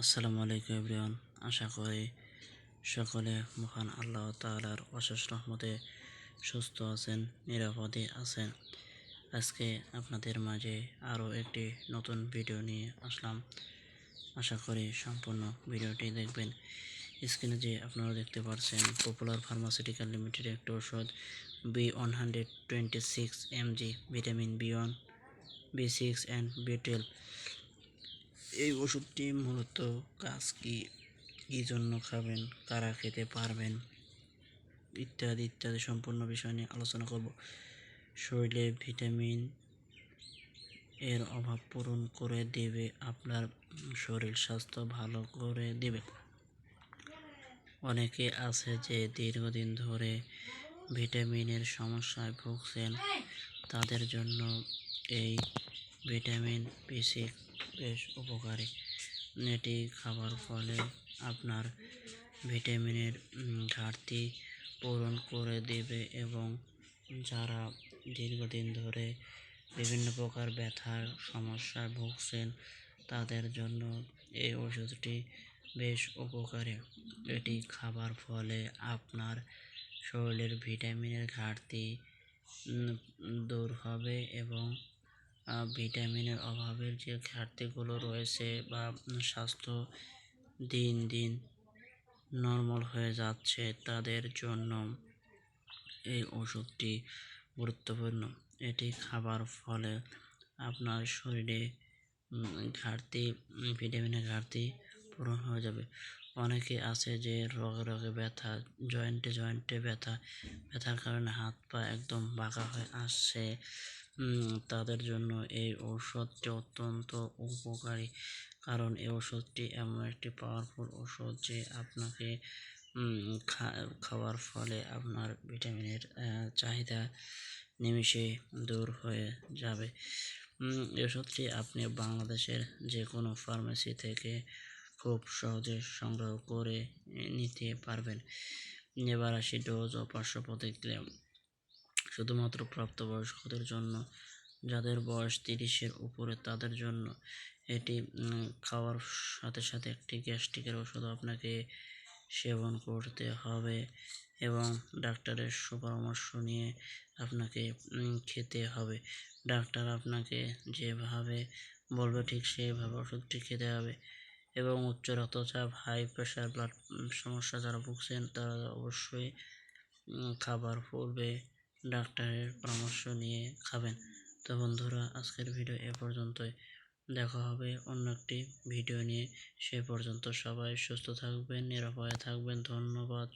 আসসালামু আলাইকুম এভরিওয়ান। আশা করি সকলে মহান আল্লাহ তাআলার অশেষ রহমতে সুস্থ আছেন, নিরাপদে আছেন। আজকে আপনাদের মাঝে আরও একটি নতুন ভিডিও নিয়ে আসলাম। আশা করি সম্পূর্ণ ভিডিওটি দেখবেন। স্ক্রিনে যে আপনারা দেখতে পাচ্ছেন পপুলার ফার্মাসিউটিক্যাল লিমিটেড একটি ওষুধ B one hundred twenty six MG vitamin B one B six and B twelve এই ওষুধটি মূলত কাজ কি? কী জন্য খাবেন? কারা খেতে পারবেন? ইত্যাদি ইত্যাদি সম্পূর্ণ বিষয় নিয়ে আলোচনা করব। শরীরে ভিটামিন এর অভাব পূরণ করে দেবে, আপনার শরীর স্বাস্থ্য ভালো করে দেবে। অনেকে আছে যে দীর্ঘদিন ধরে ভিটামিনের সমস্যায় ভুগছেন, তাদের জন্য এই ভিটামিন বি সিক্স বেশ উপকারী। এটি খাবার ফলে আপনার ভিটামিনের ঘাটতি পূরণ করে দেবে এবং যারা দীর্ঘদিন ধরে বিভিন্ন প্রকার ব্যথার সমস্যায় ভুগছেন, তাদের জন্য এই ওষুধটি বেশ উপকারী। এটি খাবার ফলে আপনার শরীরের ভিটামিনের ঘাটতি দূর হবে এবং ভিটামিনের অভাবের যে ঘাটতিগুলো রয়েছে বা স্বাস্থ্য দিন দিন নর্মাল হয়ে যাচ্ছে, তাদের জন্য এই ওষুধটি গুরুত্বপূর্ণ। এটি খাবার ফলে আপনার শরীরে ঘাটতি ভিটামিনের ঘাটতি পূরণ হয়ে যাবে। অনেকে আছে যে রগে রগে ব্যথা, জয়েন্টে জয়েন্টে ব্যথা, ব্যথার কারণে হাত পা একদম বাঁকা হয়ে আসছে তাদের জন্য এই ঔষধটি অত্যন্ত উপকারী। কারণ এই ওষুধটি এমন একটি পাওয়ারফুল ওষুধ যে আপনাকে খাওয়ার ফলে আপনার ভিটামিনের চাহিদা নিমিষে দূর হয়ে যাবে। ওষুধটি আপনি বাংলাদেশের যে কোনো ফার্মেসি থেকে খুব সহজে সংগ্রহ করে নিতে পারবেন। এবার আসি ডোজ ও পার্শ্ব প্রতিক্রিয়া শুধুমাত্র প্রাপ্তবয়স্কদের জন্য, যাদের বয়স তিরিশের উপরে তাদের জন্য। এটি খাওয়ার সাথে সাথে একটি গ্যাস্ট্রিকের ওষুধ আপনাকে সেবন করতে হবে এবং ডাক্তারের সুপরামর্শ নিয়ে আপনাকে খেতে হবে। ডাক্তার আপনাকে যেভাবে বলবে ঠিক সেভাবে ওষুধটি খেতে হবে এবং উচ্চ রক্তচাপ হাই প্রেশার ব্লাড সমস্যা যারা ভুগছেন তারা অবশ্যই খাবার পূর্বে ডাক্তারের পরামর্শ নিয়ে খাবেন। তো বন্ধুরা, আজকের ভিডিও এ পর্যন্তই। দেখা হবে অন্য একটি ভিডিও নিয়ে। সে পর্যন্ত সবাই সুস্থ থাকবেন, নিরাপদে থাকবেন। ধন্যবাদ